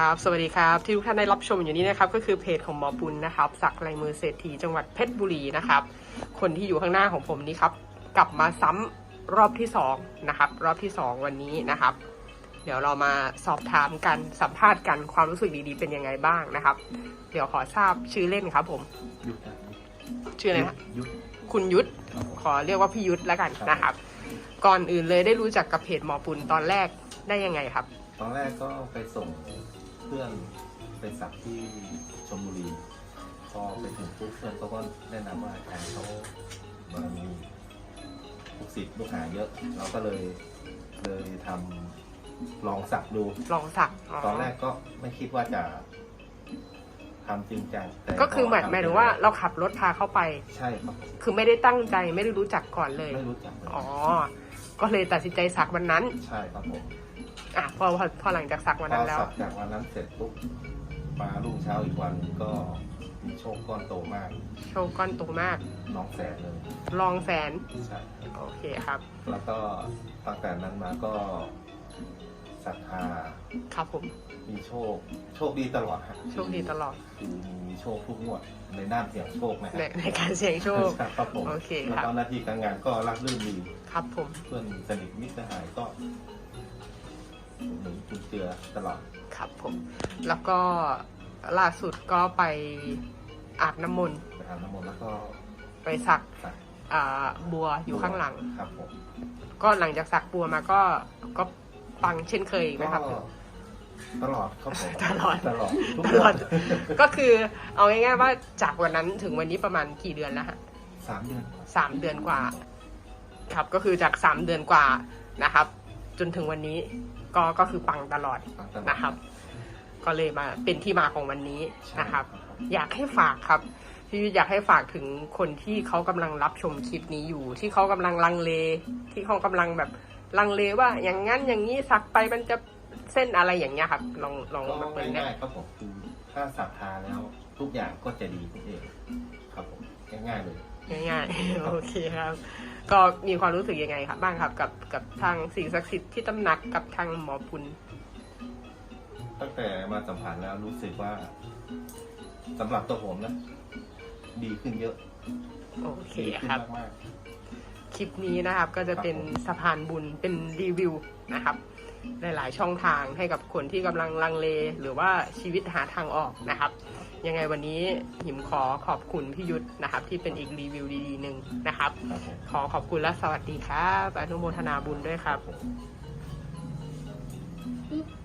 ครับ สวัสดีครับ ที่ทุกท่านได้รับชมอยู่นี้นะครับ ก็คือเพจของหมอปุณนะครับ สักลายมือเศรษฐีจังหวัดเพชรบุรีนะครับ คนที่อยู่ข้างหน้าของผมนี้ครับ กลับมาซ้ำรอบที่สองนะครับ รอบที่สองวันนี้นะครับ เดี๋ยวเรามาสอบถามกันสัมภาษณ์กันความรู้สึกดีๆ เป็นยังไงบ้างนะครับ เดี๋ยวขอทราบชื่อเล่นครับ ผมยุทธนะชื่ออะไรนะยุทธคุณยุทธครับผมขอเรียกว่าพี่ยุทธแล้วกันครับนะครับ ก่อนอื่นเลยได้รู้จักกับเพจหมอปุณตอนแรกได้ยังไงครับตอนแรกก็ไปส่งเพื่อนไปสักที่ชลบุรีพอไปถึงปุ๊บเพื่อนเขาก็แนะนำว่าอาจารย์เขามามีลูกศิษย์ลูกหาเยอะ เราก็เลยเลยทำลองสักดู ลองสักตอนแรกก็ไม่คิดว่าจะทำจริงจังแต่ก็คือหมายพทำหมายถึงว่าเราขับรถพาเข้าไป ใช่ครับคือไม่ได้ตั้งใจไม่ได้รู้จักก่อนเลย ไม่รู้จักเลยอ๋อ ก็เลยตัดสินใจสักวันนั้น ใช่ครับผม อะพอพอพอหลังจากสักวันพนั้อนแล้วสักจากวันนั้นเสร็จปุ๊บมารุ่งเช้าอีกวันก็มีโชคก้อนโตมาก โชว์ก้อนโตมาก น้องแสนเลยลองแสน ใช่โอเคครับ แล้วก็ตั้งแต่นั้นมาก็ศรัทธาครับผม มีโชค โชคดีตลอดฮะโชคดีตลอดคือมีโชคทุกงวดในด้านเสี่ยงโชคนะฮะในในการเสี่ยงโชค ครับผมโอเคแล้วครับ ก็หน้าที่การงานก็รับรื่นดี ครับผม เพื่อนสนิทมิตรสหายก็หนุนจุนเจือ ตลอดครับผม แล้วก็ล่าสุดก็ไปอาบน้ำมนต์ไปทำน้ำมนต์แล้วก็ไปสักสักอ่าบัวอยู่ข้างหลัง ครับผม ก็หลังจากสักบัวมาก็ก็ปังเช่นเคยไหมครับ ก็ตลอดครับผมตลอด ตลอดทุกตลอด ก็คือเอาง่ายๆว่าจากวันนั้นถึงวันนี้ประมาณกี่เดือนแล้วฮะสามเดือนสามเดือนกว่า ครับก็คือจากสามเดือนกว่านะครับ จนถึงวันนี้ก็ก็คือปังตลอดฟังตลอดนะครับ ก็เลยมาเป็นที่มาของวันนี้ใช่นะครับ อยากให้ฝากครับพี่อยากให้ฝากถึงคนที่เขากำลังรับชมคลิปนี้อยู่ ที่เขากำลังลังเล ที่เขากำลังแบบลังเลว่า อย่างนั้นอย่างนี้สักไปมันจะเส้นอะไรอย่างเงี้ยครับ ลองลองก็มาเปิดได้ง่ายๆครับผมคือถ้าศรัทธาแล้ว ทุกอย่างก็จะดีขึ้นเองครับผมง่ายๆเลย ง่ายๆ โอเคครับ ก็มีความรู้สึกยังไงครับ บ้างครับกับกับทางสิ่งศักดิ์สิทธิ์ที่ตำหนักกับทางหมอปุณตั้งแต่มาสัมผัสแล้วรู้สึกว่าสำหรับตัวผมนะ ดีขึ้นเยอะ โอเคดีขึ้นครับ มากคลิปนี้นะครับก็จะเป็นสะพานบุญเป็นรีวิวนะครับ หลายๆช่องทางให้กับคนที่กำลังลังเล หรือว่าชีวิตหาทางออกนะครับ ยังไงวันนี้หิมขอขอบคุณพี่ยุทธนะครับ ที่เป็นอีกรีวิวดีๆหนึ่งนะครับๆครับผมขอขอบคุณและสวัสดีครับอนุโมทนาบุญด้วยครับผม Mm.